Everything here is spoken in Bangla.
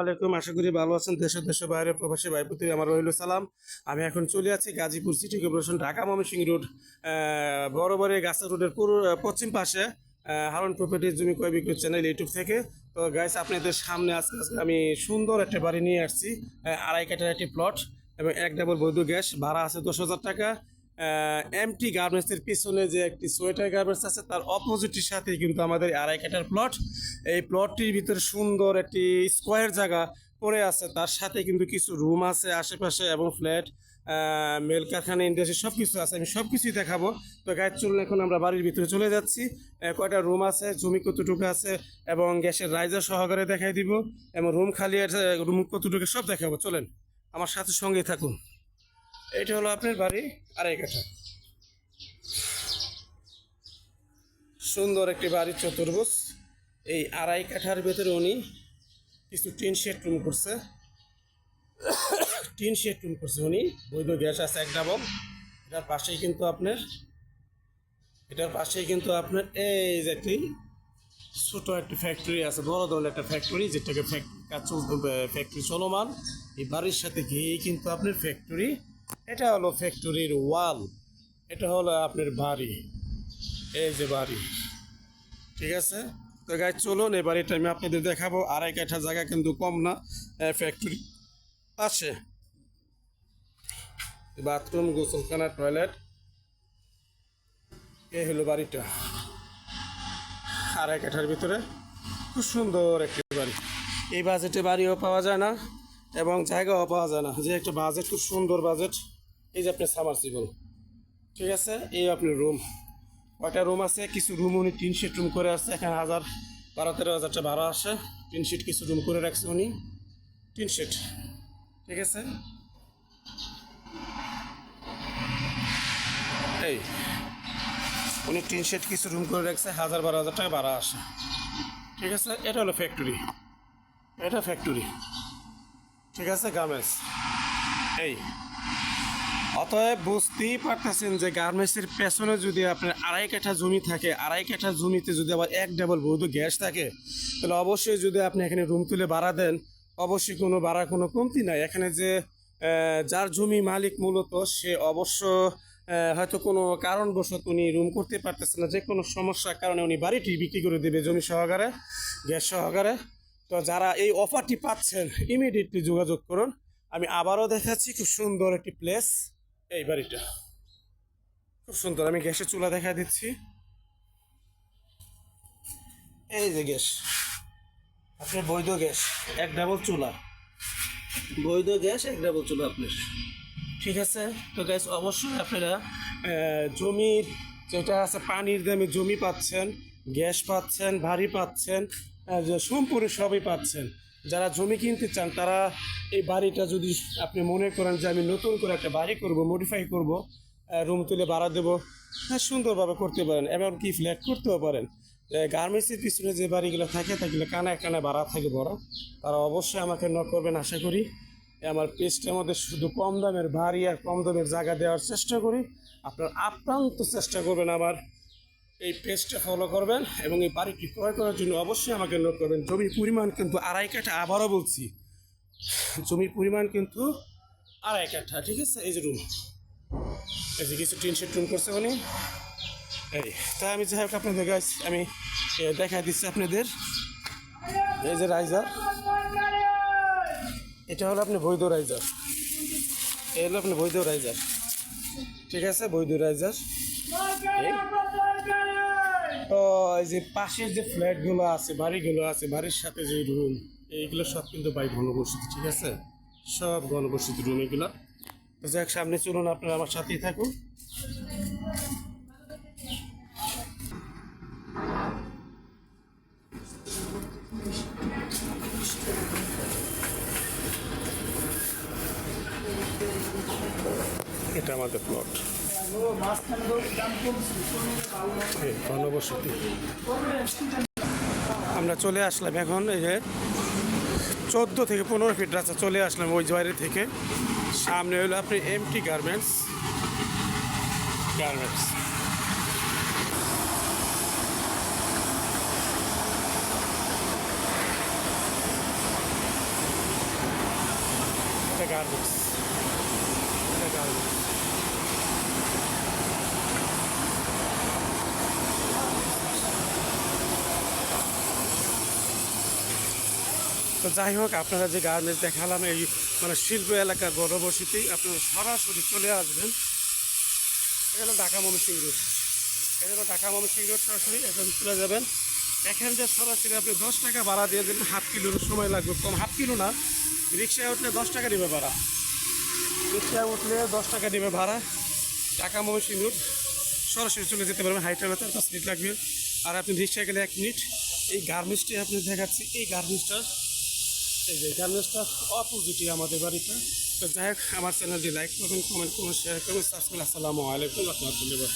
আলাইকুম, আশা করি ভালো আছেন। দেশের দেশের বাইরে প্রবাসী ভাই প্রতি আমার রহিল সালাম। আমি এখন চলে আছি Gazipur city corporation, Dhaka Mymensingh road বড় গাছা রোডের পুরো পশ্চিম পাশে হারন প্রপার্টির জমি ক্রয় বিক্রয় চ্যানেল ইউটিউব থেকে। তো গাইস আপনাদের সামনে আজকে আজকে আমি সুন্দর একটা বাড়ি নিয়ে আসছি আড়াই কাটার একটি প্লট এবং এক ডাবল বৈধ গ্যাস, ভাড়া আছে দশ হাজার টাকা। এমটি গার্মেন্টসের পিছনে যে একটি সোয়েটার গার্মেন্টস আছে, তার অপোজিটের সাথে কিন্তু আমাদের আড়াই কাটার প্লট এই প্লটটির ভিতরে সুন্দর একটি স্কোয়ার জায়গা পড়ে আছে। তার সাথে কিন্তু কিছু রুম আছে আশেপাশে এবং ফ্ল্যাট মেল কারখানা ইন্ডাস্ট্রি সব কিছু আছে। আমি সব কিছুই দেখাবো। তো গাইড চলুন এখন আমরা বাড়ির ভিতরে চলে যাচ্ছি। কয়টা রুম আছে, জমি কতটুকু আছে এবং গ্যাসের রাইজার সহকারে দেখাই দিব এবং রুম খালি রুম কতটুকু সব দেখাবো। চলেন, আমার সাথে সঙ্গেই থাকুন। এটা হলো আপনার বাড়ি, আড়াই কাঠা। সুন্দর একটি বাড়ির চতুর্ভুজ। এই আড়াই কাঠার ভেতরে উনি কিছু টিন শেড রুম করছে। টিন শেড রুম করছে উনি। বৈধ গ্যাস আছে এক ডাবল। এটার পাশেই কিন্তু আপনার, এটার পাশেই কিন্তু আপনার এই যে একটি ছোট একটি ফ্যাক্টরি আছে, বড় ধরনের একটা ফ্যাক্টরি যেটাকে ফ্যাক্টরি চলমান। এই বাড়ির সাথে গিয়েই কিন্তু আপনার ফ্যাক্টরি এটা হলো ফ্যাক্টরির ওয়াল এটা হলো আপনার বাড়ি, এই যে বাড়ি, ঠিক আছে? তো গাই চলুন এই বাড়িটা আমি আপনাদের দেখাবো, আড়াই কাঠা জায়গা কিন্তু কম না ফ্যাক্টরি আছে। বাথরুম, গোসলখানা টয়লেট এই হলো বাড়িটা। আড়াই কাঠার ভিতরে, খুব সুন্দর একটি বাড়ি। এই বাজেটে বাড়িও পাওয়া যায় না। এবং জায়গাও পাওয়া যায় না। যে একটা বাজেট খুব সুন্দর বাজেট এই যে আপনার সামারসিবল ঠিক আছে? এই আপনার রুম কয়টা রুম আছে? কিছু রুম উনি তিন শিট রুম করে আসছে। এখানে হাজার বারো, তেরো হাজারটা ভাড়া আসে। তিন শিট কিছু রুম করে রাখছে উনি। তিন শিট ঠিক আছে? এই, উনি তিন শিট কিছু রুম করে রাখছে। হাজার বারো হাজার টাকা ভাড়া আসে। ঠিক আছে? এটা হলো ফ্যাক্টরি এটা ফ্যাক্টরি ঠিক আছে গার্মেন্টস এই, অতএব বুঝতেই পারতেছেন যে গার্মেন্টসের পেছনে যদি আপনার আড়াই কাঠা জমি থাকে, আড়াই কাঠা জমিতে যদি আবার এক ডাবল বৈধ গ্যাস থাকে, তাহলে অবশ্যই যদি আপনি এখানে রুম তুলে ভাড়া দেন, অবশ্যই কোনো ভাড়া কোনো কমতি নাই। এখানে যে যার জমি মালিক মূলত, সে অবশ্য হয়তো কোনো কারণবশত উনি রুম করতে পারতেছে না। যে কোনো সমস্যার কারণে উনি বাড়িটি বিক্রি করে দেবে জমি সহকারে, গ্যাস সহকারে। তো যারা এই অফারটি পাচ্ছেন ইমিডিয়েটলি যোগাযোগ করুন। আমি আবারও দেখাচ্ছি, খুব সুন্দর একটি প্লেস এই বাড়িটা। খুব সুন্দর। আমি গ্যাসের চুলা দেখা দিচ্ছি। এই যে গ্যাস। আপনার বৈধ গ্যাস, এক ডাবল চুলা। বৈধ গ্যাস, এক ডাবল চুলা আপনার। ঠিক আছে? তো গ্যাস অবশ্যই আপনারা জমির যেটা আছে, পানির দামে জমি পাচ্ছেন, গ্যাস পাচ্ছেন ভারী পাচ্ছেন সম্পূর্ণ সবই পাচ্ছেন। যারা জমি কিনতে চান, তারা এই বাড়িটা যদি আপনি মনে করেন যে আমি নতুন করে একটা বাড়ি করব মডিফাই করব রুম তুলে ভাড়া দেবো হ্যাঁ সুন্দরভাবে করতে পারেন, এমনকি ফ্ল্যাট করতেও পারেন। গার্মেন্টসের পিছনে যে বাড়িগুলো থাকে, তাগুলো কানায় কানায় ভাড়া থাকে বড় তারা অবশ্যই আমাকে ন করবেন, আশা করি। আমার পেজটার মধ্যে শুধু কম দামের বাড়ি আর কম দামের জায়গা দেওয়ার চেষ্টা করি। আপনার আপ্রান্ত চেষ্টা করবেন আমার। এই পেজটা ফলো করবেন এবং এই বাড়িটি ক্রয় করার জন্য অবশ্যই আমাকে নোট করবেন। জমির পরিমাণ কিন্তু আড়াই কাঠা আবারও বলছি। জমির পরিমাণ কিন্তু আড়াই কাঠা, ঠিক আছে? এই যে রুম এই যে কিছু টিন শেড রুম করছে উনি। এই তাই আমি যাই হোক আপনাদের গাছ আমি দেখা দিচ্ছি আপনাদের। এই যে রাইজার এটা হলো আপনি বৈধ রাইজার এই হলো আপনি বৈধ রাইজার ঠিক আছে? বৈধ রাইজার তো যে পাশের যে ফ্ল্যাটগুলো আছে, বাড়িগুলো আছে, বাড়ির সাথে যে রুম এইগুলো সব কিন্তু বাই ঘনবসতি ঠিক আছে? সব ঘনবসতি রুম এগুলো। তো যাক, সামনে চলুন, আপনারা আমার সাথেই থাকুন। এটা আমাদের প্লট আমরা চলে আসলাম এখন, এই যে চোদ্দ থেকে পনেরো ফিট রাস্তা চলে আসলাম ওই বাইরে থেকে। সামনে হলো আপনি MT garments garments garments garments তো যাই হোক, আপনারা যে গার্মেন্টস দেখালাম, এই মানে শিল্প এলাকা গর্ভবসতিতেই আপনারা সরাসরি চলে আসবেন। হলো ঢাকা ময়মনসিং রোড। হলো ঢাকা ময়মনসিং রোড, সরাসরি এখন চলে যাবেন। এখান থেকে সরাসরি আপনি দশ টাকা ভাড়া দিয়ে দেবেন হাফ কিলোর সময় লাগবে। কম হাফ কিলো না, রিক্সায় উঠলে দশ টাকা নেবে ভাড়া। রিক্সায় উঠলে দশ টাকা নেবে ভাড়া। ঢাকা ময়মনসিং রোড, সরাসরি চলে যেতে পারবেন, হাইটে তার পাঁচ মিনিট লাগবে। আর আপনি রিক্সায় গেলে এক মিনিট। এই গার্মেন্টসটি আপনি দেখাচ্ছি। এই গার্মেন্টসটা এই যে গার্মেন্টসটা অপোজিটই আমাদের বাড়িটা। তো যাই হোক, আমার চ্যানেলটি লাইক করবেন কমেন্ট করুন শেয়ার করুন সাবস্ক্রাইব আসসালামু আলাইকুম, রহমতুল্লাহ